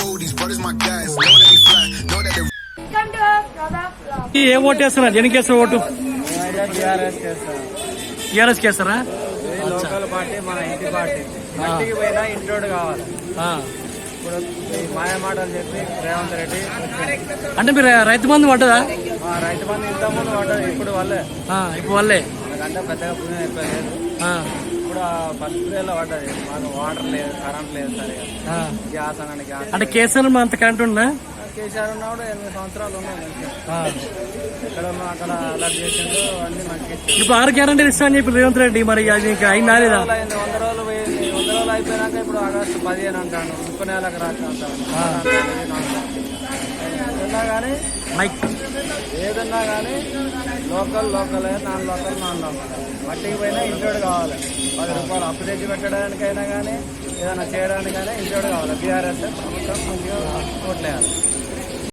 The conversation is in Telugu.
fool, these brothers my guys. Know that we fly, know that they ఈ ఏ ఓటు వేస్తున్నారు? దేనికి వేస్తారు ఓటు? టీఆర్ఎస్ ఇది లోకల్ పార్టీ మన ఇంటి పార్టీ. ఇంటికి పోయినా కావాలి. ఇప్పుడు ఈ మాయ మాటలు చెప్పి రేవంత్ రెడ్డి అంటే మీరు రైతు బంధు పడ్డదా? రైతు బంధు ఇంతకుముందు పడ్డది ఇప్పుడు వల్లే. ఇప్పుడు వాళ్ళే మనకంటే పెద్దగా పుణ్యం ఆ ఫస్ట్ పడ్డది మాకు వాటర్ లేదు కరెంట్ లేదు. గ్యాస్ అని గ్యాస్ అంటే కేసీఆర్ అంత కరెంట్ ఉందా కేసీఆర్ ఉన్నప్పుడు ఎనిమిది సంవత్సరాలు ఉన్నాయి ఉన్నా అక్కడ అలర్ట్ చేసిండు అన్ని ఇచ్చిండు. ఇప్పుడు ఆరు గ్యారంటీ ఇస్తా అని చెప్పి రేవంత్ రెడ్డి మరి అది ఇంకా అయిందా లేదా వంద రోజులు అయింది వంద రోజులు పోయింది వంద రోజులు అయిపోయినాక ఇప్పుడు ఆగస్టు పదిహేను అంటాను ముప్పై నెలలకు రాక అంటాను కానీ మైక్ ఏదన్నా కానీ local local non local non local. మట్టికి పోయినా ఇంట్లోడు కావాలి. పది రూపాయలు అప్పు తెచ్చి పెట్టడానికైనా కానీ ఏదైనా చేయడానికైనా ఇంట్లోడు కావాలి. బీఆర్ఎస్ ప్రభుత్వం మంచిగా ఓట్లేయాలి.